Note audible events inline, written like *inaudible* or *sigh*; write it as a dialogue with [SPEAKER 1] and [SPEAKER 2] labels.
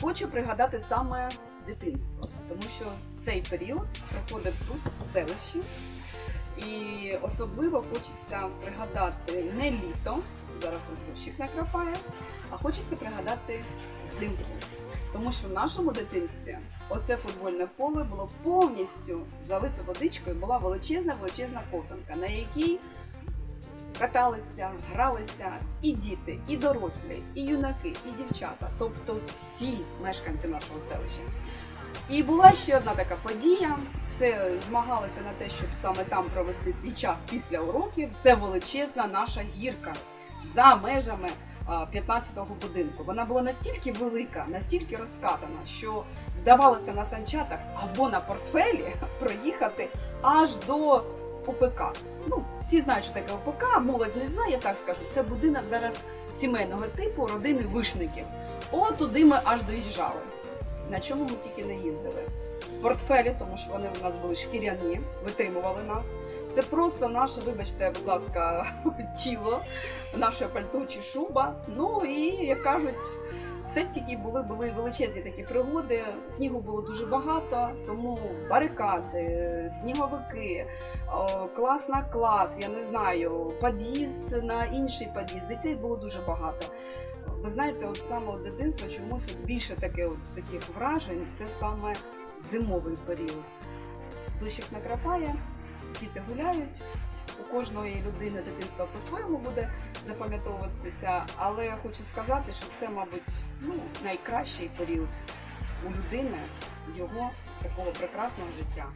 [SPEAKER 1] хочу пригадати саме дитинство, тому що цей період проходив тут, в селищі. І особливо хочеться пригадати не літо, зараз ось дощик накрапає, а хочеться пригадати зимку. Тому що в нашому дитинстві оце футбольне поле було повністю залите водичкою, була величезна величезна ковзанка, на якій каталися, гралися і діти, і дорослі, і юнаки, і дівчата, тобто всі мешканці нашого селища. І була ще одна така подія. Це змагалися на те, щоб саме там провести свій час після уроків. Це величезна наша гірка за межами а, 15-го будинку. Вона була настільки велика, настільки розкатана, що вдавалося на санчатах або на портфелі *laughs* проїхати аж до УПК. Ну, всі знають, що таке УПК, молодь не знає, так скажу. Це будинок зараз сімейного типу родини вишників. О, туди ми аж доїжджали. На чому ми тільки не їздили. Портфелі, тому що вони у нас були шкіряні, витримували нас. Це просто наше, вибачте, будь ласка, *laughs* тіло, наше пальто чи шуба. Ну і як кажуть, тільки були, були величезні такі пригоди. Снігу було дуже багато, тому барикади, сніговики, клас на клас, я не знаю, під'їзд на інший під'їзд. Дітей було дуже багато. Ви знаєте, от саме от дитинство чомусь більше таке, от, таких вражень, це саме зимовий період. Дощик накрапає, діти гуляють. У кожної людини дитинство по-своєму буде запам'ятовуватися, але я хочу сказати, що це, мабуть, ну, найкращий період у людини його такого прекрасного життя.